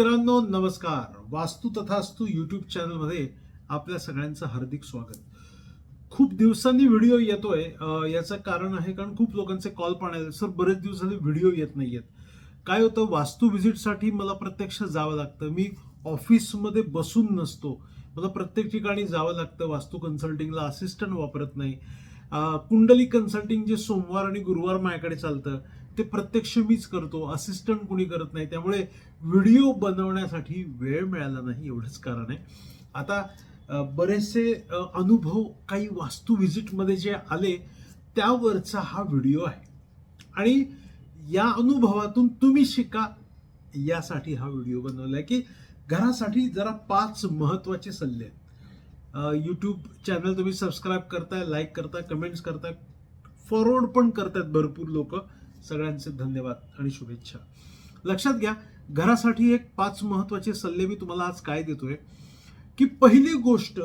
मित्रांनो नमस्कार. वास्तू तथास्तू यूट्यूब चॅनलमध्ये आपल्या सगळ्यांचं हार्दिक स्वागत. खूप दिवसांनी व्हिडिओ येतोय. याचं कारण आहे कारण खूप लोकांचे कॉल पण आले सर बरेच दिवस झाले व्हिडिओ येत नाही आहेत. काय होतं वास्तू व्हिजिटसाठी मला प्रत्यक्ष जावं लागतं. मी ऑफिसमध्ये बसून नसतो. मला प्रत्येक ठिकाणी जावं लागतं. वास्तू कन्सल्टिंगला असिस्टंट वापरत नाही. कुंडली कन्सल्टिंग जे सोमवार आणि गुरुवार माझ्याकडे चालतं ते प्रत्यक्ष मीच करतो असिस्टंट कुणी करत नाही. त्यामुळे व्हिडिओ बनवण्यासाठी वेळ मिळाला नाही एवढंच कारण आहे. आता बरेचसे अनुभव काही वास्तू व्हिजिटमध्ये जे आले त्यावरचा हा व्हिडिओ आहे. आणि या अनुभवातून तुम्ही शिका यासाठी हा व्हिडिओ बनवला आहे की घरासाठी जरा पाच महत्त्वाचे सल्ले आहेत. यूट्यूब चॅनल तुम्ही सबस्क्राईब करताय लाईक करताय कमेंट्स करताय फॉरवर्ड पण करतायत भरपूर लोक. सगळ्यांचे धन्यवाद आणि शुभेच्छा. लक्षात घ्या घरासाठी एक पाच महत्त्वाचे सल्ले मी तुम्हाला आज काय देतोय? की पहिली गोष्ट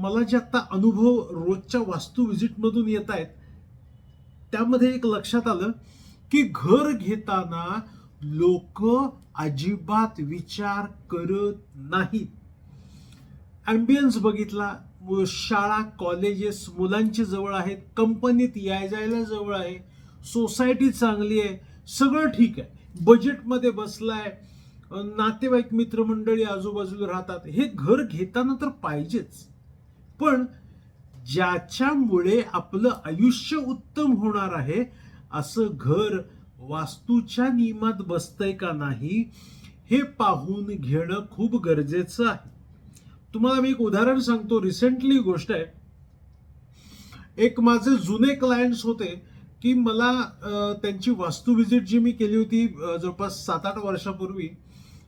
मला जे आता अनुभव रोजच्या वास्तू व्हिजिटमधून येत आहेत त्यामध्ये एक लक्षात आलं की घर घेताना लोक अजिबात विचार करत नाहीत. ॲम्बियन्स बघितला शाळा कॉलेजेस मुलांचे जवळ आहेत कंपनीत याय जायला जवळ आहे सोसायटी चांगली आहे सगळं ठीक आहे. बजेटमध्ये बसलाय आहे नातेवाईक मित्रमंडळी आजूबाजूला राहतात. हे घर घेताना तर पाहिजेच. पण ज्याच्यामुळे आपलं आयुष्य उत्तम होणार आहे असं घर वास्तूच्या नियमात बसतंय का नाही हे पाहून घेणं खूप गरजेचं आहे. तुम्हाला मी एक उदाहरण सांगतो. रिसेंटली गोष्ट आहे. एक माझे जुने क्लायंट्स होते. की मला त्यांची वास्तू व्हिजिट जी मी केली होती जवळपास सात आठ वर्षापूर्वी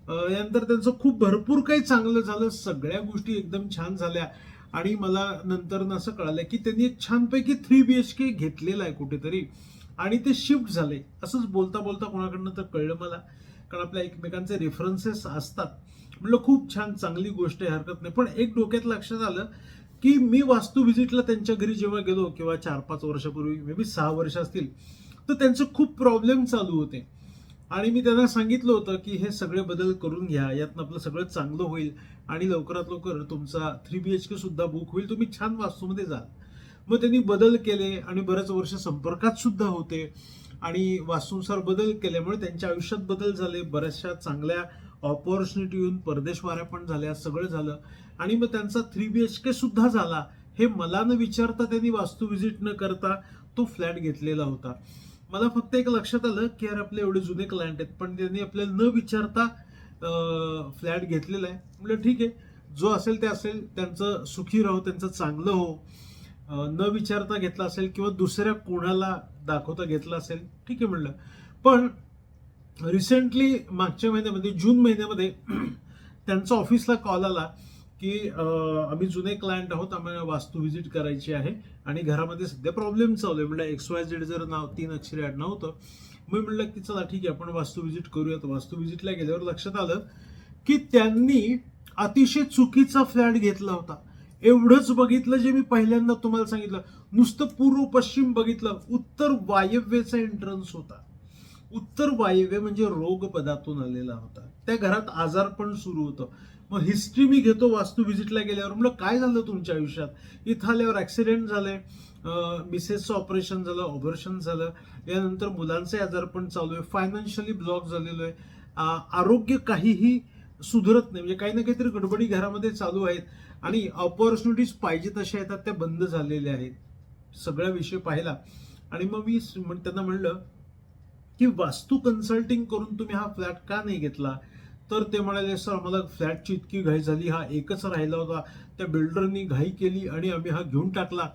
यानंतर त्यांचं खूप भरपूर काही चांगलं झालं सगळ्या गोष्टी एकदम छान झाल्या. आणि मला नंतर असं कळालं की त्यांनी एक छानपैकी थ्री बी एच के घेतलेला आहे कुठेतरी. आणि ते शिफ्ट झाले. असंच बोलता बोलता कोणाकडनं तर कळलं मला. कारण आपल्या एकमेकांचे रेफरन्सेस असतात. म्हटलं खूप छान चांगली गोष्ट आहे हरकत नाही. पण एक डोक्यात लक्षात आलं की मी वास्तू व्हिजिटला त्यांच्या घरी जेव्हा गेलो किंवा चार पाच वर्षापूर्वी मे बी सहा वर्ष असतील तर त्यांचे खूप प्रॉब्लेम चालू होते. आणि मी त्यांना सांगितलं होतं की हे सगळे बदल करून घ्या यातनं आपलं सगळं चांगलं होईल आणि लवकरात लवकर तुमचा थ्री बी एच के सुद्धा बुक होईल. तुम्ही छान वास्तूमध्ये जाल. मग त्यांनी बदल केले आणि बरेच वर्ष संपर्कात सुद्धा होते. आणि वास्तूनुसार बदल केल्यामुळे त्यांच्या आयुष्यात बदल झाले. बऱ्याचशा चांगल्या ऑपॉर्च्युनिटी येऊन परदेशवाऱ्या पण झाल्या सगळं झालं. आणि मग त्यांचा थ्री बी एच के सुद्धा झाला. हे मला न विचारता त्यांनी वास्तू व्हिजिट न करता तो फ्लॅट घेतलेला होता. मला फक्त एक लक्षात आलं की यार आपले एवढे जुने क्लायंट आहेत. पण त्यांनी आपल्याला न विचारता फ्लॅट घेतलेला आहे. म्हटलं ठीक आहे. जो असेल ते असेल. त्यांचं सुखी राहो त्यांचं चांगलं हो. न विचारता घेतला असेल किंवा दुसऱ्या कोणाला दाखवता घेतला असेल. ठीक आहे म्हणलं पण रिसेंटली मागच्या महिन्यामध्ये जून महिन्यामध्ये त्यांचा ऑफिसला कॉल आला की आम्ही जुने क्लायंट आहोत आम्हाला वास्तू व्हिजिट करायची आहे आणि घरामध्ये सध्या प्रॉब्लेम चालू आहे. म्हणलं एक्स वाय झेड जर नाव तीन अक्षरी आडनाव होतं मी म्हणलं की चला ठीक आहे आपण वास्तू व्हिजिट करूयात. वास्तू व्हिजिटला गेल्यावर लक्षात आलं की त्यांनी अतिशय चुकीचा फ्लॅट घेतला होता. एवढंच बघितलं जे मी पहिल्यांदा तुम्हाला सांगितलं. नुसतं पूर्व पश्चिम बघितलं. उत्तर वायव्येचा एंट्रन्स होता. उत्तर वायव्य म्हणजे रोग पदातून आलेला होता. त्या घरात आजार पण सुरू होतं. मग हिस्ट्री मी घेतो वास्तू व्हिजिटला गेल्यावर. म्हटलं काय झालं तुमच्या आयुष्यात? इथं आल्यावर ॲक्सिडेंट झाले मिसेसचं ऑपरेशन झालं ऑपरेशन झालं. यानंतर मुलांचे आजार पण चालू आहे. फायनान्शियली ब्लॉक झालेलो आहे. आरोग्य काहीही सुधरत नाही. म्हणजे काही ना काहीतरी गडबडी घरामध्ये चालू आहेत. आणि ऑपॉर्च्युनिटीज पाहिजे तशा येतात त्या बंद झालेल्या आहेत. सगळा विषय पाहिला. आणि मग मी त्यांना म्हणलं की वास्तू कन्सल्टिंग करून तुम्ही हा फ्लॅट का नाही घेतला? तर ते म्हणाले सर आम्हाला फ्लॅटची इतकी घाई झाली. हा एकच राहिला होता. त्या बिल्डरनी घाई केली आणि आम्ही हा घेऊन टाकला.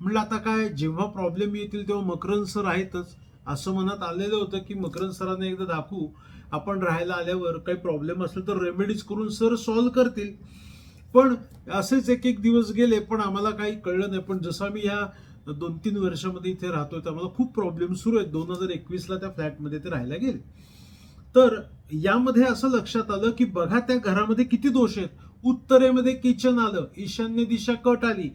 म्हणलं आता काय? जेव्हा प्रॉब्लेम येतील तेव्हा मकरन सर आहेतच. असं मनात आलेलं होतं की मकरन सरांना एकदा दाखवू. आपण राहायला आल्यावर काही प्रॉब्लेम असेल तर रेमेडीज करून सर सॉल्व्ह करतील. पण असेच एक एक दिवस गेले पण आम्हाला काही कळलं नाही. पण जसं आम्ही ह्या दोन तीन वर्षामध्ये इथे राहतोय तर आम्हाला खूप प्रॉब्लेम सुरू आहेत. दोन हजार एकवीसला त्या फ्लॅटमध्ये ते राहायला गेले. तर यामध्ये असं लक्षात आलं की बघा त्या घरामध्ये किती दोष आहेत. उत्तरेमध्ये किचन आलं ईशान्य दिशा कट आली.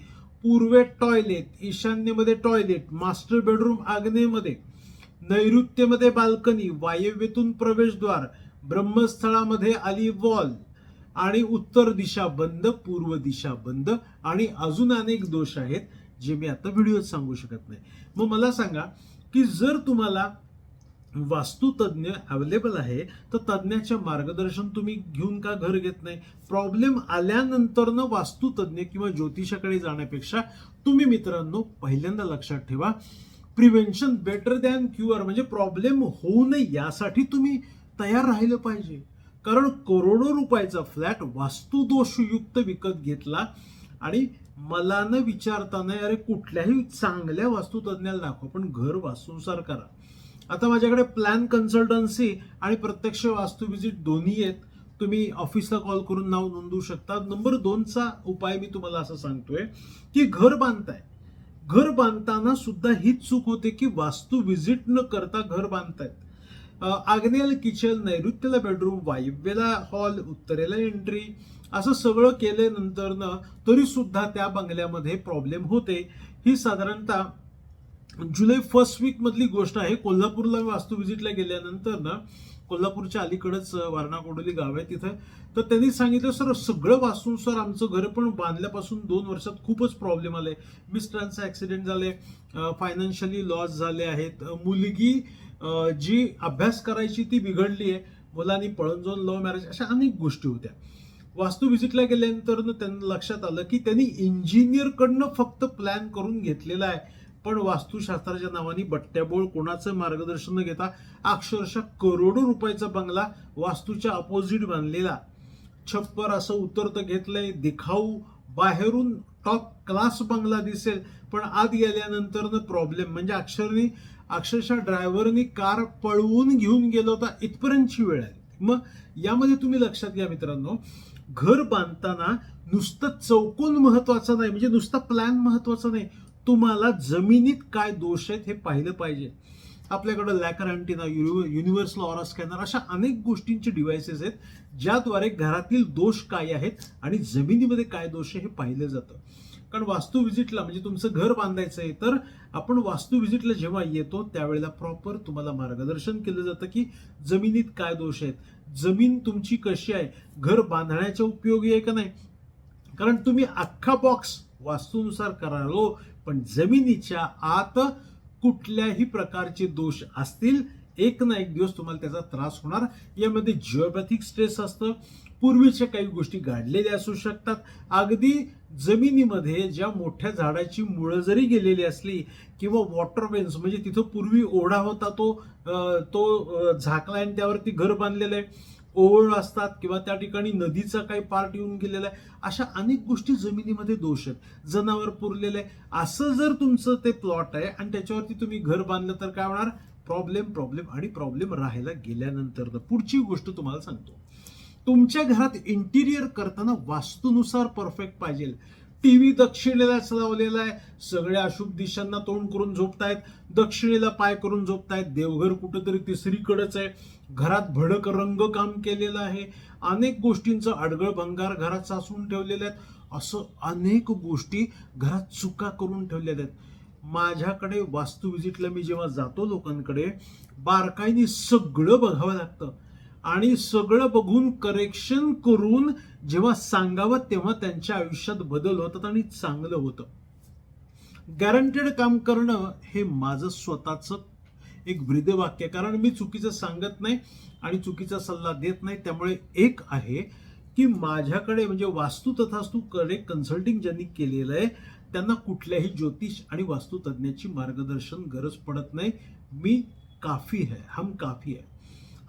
पूर्वे टॉयलेट ईशान्येमध्ये टॉयलेट मास्टर बेडरूम आग्नेमध्ये नैऋत्येमध्ये बाल्कनी वायव्येतून प्रवेशद्वार ब्रह्मस्थळामध्ये आली वॉल आणि उत्तर दिशा बंद पूर्व दिशा बंद. आणि अजून अनेक दोष आहेत. जे मी आता व्हिडिओत सांगू शकत नाही. मग मला सांगा की जर तुम्हाला वास्तुतज्ञ अवेलेबल आहे तर तज्ज्ञाचे मार्गदर्शन तुम्ही घेऊन का घर घेत नाही? प्रॉब्लेम आल्यानंतरनं वास्तुतज्ञ किंवा ज्योतिषाकडे जाण्यापेक्षा तुम्ही मित्रांनो पहिल्यांदा लक्षात ठेवा. प्रिव्हेन्शन बेटर दॅन क्युअर म्हणजे प्रॉब्लेम होऊ नये यासाठी तुम्ही तयार राहिलं पाहिजे. कारण करोडो रुपयाचा फ्लॅट वास्तुदोषयुक्त विकत घेतला आणि मला न विचारताना अरे कुठल्याही चांगल्या वास्तुतज्ञाला दाखवा पण घर वास्तुनुसार करा. आता माझ्याकडे प्लॅन कन्सल्टन्सी आणि प्रत्यक्ष वास्तू व्हिजिट दोन्ही आहेत. तुम्ही ऑफिसला कॉल करून नाव नोंदवू शकता नंबर दोनचा उपाय मी तुम्हाला असं सांगतोय की घर बांधताय. घर बांधताना सुद्धा हीच चूक होते की वास्तू व्हिजिट न करता घर बांधतायत. आग्नेल किचन नैऋत्येला बेडरूम वायव्येला हॉल उत्तरेला एंट्री असं सगळं केल्यानंतर ना तरी सुद्धा त्या बंगल्यामध्ये प्रॉब्लेम होते. ही साधारणतः जुलै फर्स्ट वीक मधली गोष्ट आहे. कोल्हापूरला वास्तू व्हिजिटला गेल्यानंतर ना कोल्हापूरच्या अलीकडंच वारणाकोडोली गाव आहे तिथं. तर त्यांनी सांगितलं सर सगळं वास्तूनुसार आमचं घर पण बांधल्यापासून दोन वर्षात खूपच प्रॉब्लेम आले मिस्टरांचा ॲक्सिडेंट झाले फायनान्शियली लॉस झाले आहेत. मुलगी जी अभ्यास करायची ती बिघडली आहे. मुलांनी पळून जाऊन लव्ह मॅरेज अशा अनेक गोष्टी होत्या. वास्तू व्हिजिटला गेल्यानंतर त्यांना लक्षात आलं की त्यांनी इंजिनियरकडनं फक्त प्लॅन करून घेतलेला आहे. पण वास्तुशास्त्राच्या नावाने बट्ट्याबोळ कोणाचं मार्गदर्शन न घेता अक्षरशः करोडो रुपयाचा बंगला वास्तूच्या अपोजिट बांधलेला. छप्पर असं उतरतं घेतलंय दिखाऊ बाहेरून टॉप क्लास बंगला दिसेल पण आत गेल्यानंतर प्रॉब्लेम म्हणजे अक्षरनी अक्षरशः ड्रायव्हरनी कार पळवून घेऊन गेलो होता इथपर्यंतची वेळ आहे मग यामध्ये तुम्ही लक्षात घ्या मित्रांनो घर बांधताना नुसतं चौकोन महत्वाचं नाही म्हणजे नुसता प्लॅन महत्त्वाचा नाही. तुम्हाला जमिनीत काय दोष आहेत हे पाहिलं पाहिजे. आपल्याकडं Lecher antenna universal aura scanner अशा अनेक गोष्टींचे डिव्हायसेस आहेत ज्याद्वारे घरातील दोष काय आहेत आणि जमिनीमध्ये काय दोष आहे हे पाहिलं जातं. कारण वास्तू व्हिजिटला म्हणजे तुमचं घर बांधायचं आहे तर आपण वास्तू व्हिजिटला जेव्हा येतो त्यावेळेला प्रॉपर तुम्हाला मार्गदर्शन केलं जातं की जमिनीत काय दोष आहेत. जमीन तुमची कशी आहे? घर बांधण्याच्या उपयोगी आहे का नाही? कारण तुम्ही अख्खा बॉक्स वास्तूनुसार करालो पण जमिनीच्या आत कुठल्याही प्रकारचे दोष असतील एक ना एक दिवस तुम्हाला त्याचा त्रास होणार. यामध्ये जिओपॅथिक स्ट्रेस असतं. पूर्वीच्या काही गोष्टी गाडलेल्या असू शकतात. अगदी जमिनीमध्ये ज्या मोठ्या झाडाची मुळं जरी गेलेली असली किंवा वॉटर वेन्स म्हणजे तिथं पूर्वी ओढा होता तो तो झाकला आणि त्यावरती घर बांधलेलं आहे. ओवळ असतात किंवा त्या ठिकाणी नदीचा काही पार्ट येऊन गेलेला आहे. अशा अनेक गोष्टी जमिनीमध्ये दोष आहेत. जनावर पुरलेलं आहे. असं जर तुमचं ते प्लॉट आहे आणि त्याच्यावरती तुम्ही घर बांधलं तर काय होणार? प्रॉब्लेम प्रॉब्लेम आणि प्रॉब्लेम राहायला गेल्यानंतर पुढची गोष्ट तुम्हाला सांगतो. तुमच्या घरात इंटिरियर करताना वास्तूनुसार परफेक्ट पाहिजे. टी व्ही दक्षिणेलाच लावलेला आहे. सगळ्या अशुभ दिशांना तोंड करून झोपतायत. दक्षिणेला पाय करून झोपतायत. देवघर कुठंतरी तिसरीकडेच आहे. घरात भडक रंगकाम केलेलं आहे. अनेक गोष्टींचं अडगळ भंगार घरात साचून ठेवलेले आहेत. असं अनेक गोष्टी घरात चुका करून ठेवलेल्या आहेत. माझ्याकडे वास्तू व्हिजिटला मी जेव्हा जातो लोकांकडे बारकाईने सगळं बघावं लागतं. आणि सगळं बघून करेक्शन करून जेव्हा सांगावं तेव्हा त्यांच्या आयुष्यात बदल होतात आणि चांगलं होतं. गॅरंटेड काम करणं हे माझं स्वतःचं एक ब्रीदवाक्य आहे. कारण मी चुकीचं सांगत नाही आणि चुकीचा सल्ला देत नाही. त्यामुळे एक आहे की माझ्याकडे म्हणजे वास्तू तथास्तू कडे कन्सल्टिंग ज्यांनी केलेलं आहे त्यांना कुठल्याही ज्योतिष आणि वास्तुतज्ञाची मार्गदर्शन गरज पडत नाही. मी काफी आहे हम काफी आहे.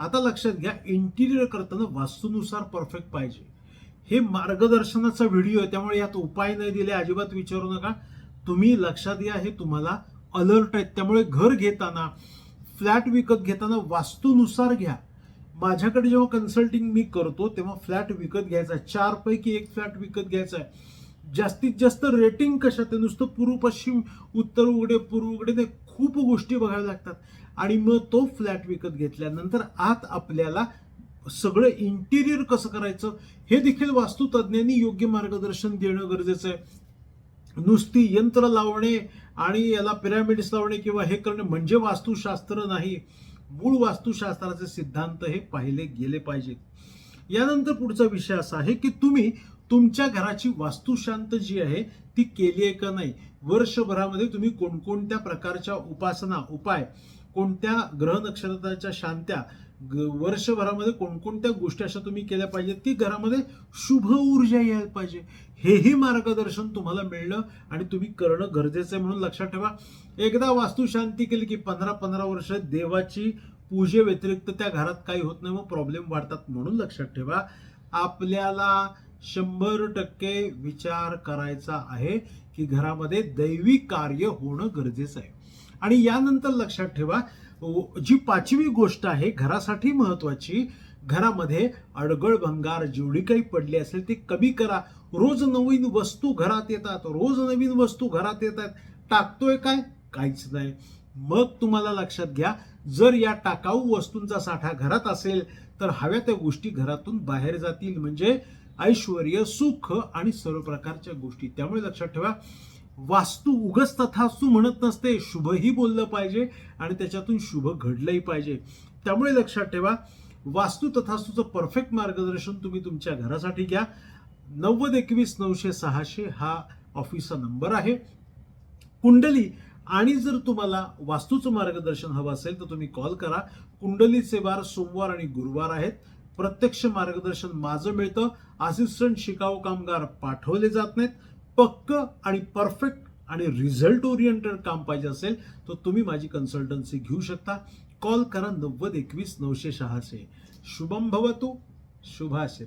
आता लक्षात घ्या इंटिरियर करताना वास्तूनुसार परफेक्ट पाहिजे. हे मार्गदर्शनाचा व्हिडिओ आहे त्यामुळे यात उपाय नाही दिले अजिबात विचारू नका. तुम्ही लक्षात घ्या हे तुम्हाला अलर्ट आहेत. त्यामुळे घर घेताना फ्लॅट विकत घेताना वास्तूनुसार घ्या. माझ्याकडे जेव्हा कन्सल्टिंग मी करतो तेव्हा फ्लॅट विकत घ्यायचा आहे. चारपैकी एक फ्लॅट विकत घ्यायचा आहे. जास्तीत जास्त रेटिंग कशात आहे? नुसतं पूर्व पश्चिम उत्तर उघडे पूर्व उघडे नाही. खूप गोष्टी बघाव्या लागतात. आणि मग तो फ्लॅट विकत घेतल्यानंतर आत आपल्याला सगळं इंटिरियर कसं करायचं हे देखील वास्तुतज्ञांनी योग्य मार्गदर्शन देणं गरजेचं आहे. नुसती यंत्र लावणे आणि याला पिरॅमिड्स लावणे किंवा हे करणे म्हणजे वास्तुशास्त्र नाही. मूळ वास्तुशास्त्राचे सिद्धांत हे पाहिले गेले पाहिजेत. यानंतर पुढचा विषय असा आहे की तुम्ही तुमच्या घराची वास्तुशांत जी आहे ती केली आहे का नाही? वर्षभरामध्ये तुम्ही कोणकोणत्या प्रकारच्या उपासना उपाय कोणत्या ग्रह नक्षत्राच्या शांत्या ग- वर्षभरामध्ये कोणकोणत्या गोष्टी अशा तुम्ही केल्या पाहिजेत ती घरामध्ये शुभ ऊर्जा यायला पाहिजे? हेही मार्गदर्शन तुम्हाला मिळणं आणि तुम्ही करणं गरजेचं आहे म्हणून लक्षात ठेवा. एकदा वास्तुशांती केली की पंधरा पंधरा वर्ष देवाची पूजे व्यतिरिक्त त्या घरात काही होत नाही मग प्रॉब्लेम वाढतात म्हणून लक्षात ठेवा. आपल्याला शंभर टक्के विचार करायचा आहे की घरामध्ये दैवी कार्य होणं गरजेचं आहे. आणि यानंतर लक्षात ठेवा जी पाचवी गोष्ट आहे घरासाठी महत्वाची घरामध्ये अडगळ भंगार जेवढी काही पडली असेल ती कमी करा. रोज नवीन वस्तू घरात येतात रोज नवीन वस्तू घरात येतात. टाकतोय काय? काहीच नाही. मग तुम्हाला लक्षात घ्या जर या टाकाऊ वस्तूंचा साठा घरात असेल तर हव्या त्या गोष्टी घरातून बाहेर जातील. म्हणजे ऐश्वर सुख आणि सर्व प्रकारच्या गोष्टी. त्यामुळे लक्षात ठेवा वास्तू उगच तथास्तू म्हणत नसते. शुभही बोललं पाहिजे आणि त्याच्यातून शुभ घडलंही पाहिजे. त्यामुळे लक्षात ठेवा वास्तू तथास्तूचं परफेक्ट मार्गदर्शन तुम्ही तुमच्या घरासाठी घ्या. नव्वद एकवीस नऊशे सहाशे हा ऑफिसचा नंबर आहे. कुंडली आणि जर तुम्हाला वास्तूचं मार्गदर्शन हवं असेल तर तुम्ही कॉल करा. कुंडलीचे वार सोमवार आणि गुरुवार आहेत. प्रत्यक्ष मार्गदर्शन माझं मिळतं. असिस्टंट शिकाऊ कामगार पाठवले जात नाहीत. पक्क आणि परफेक्ट आणि रिझल्ट ओरिएंटेड काम पाहिजे असेल तर तुम्ही माझी कन्सल्टन्सी घेऊ शकता. कॉल करा नव्वद एकवीस नऊशे शहाशे शुभम भवतू. शुभाशे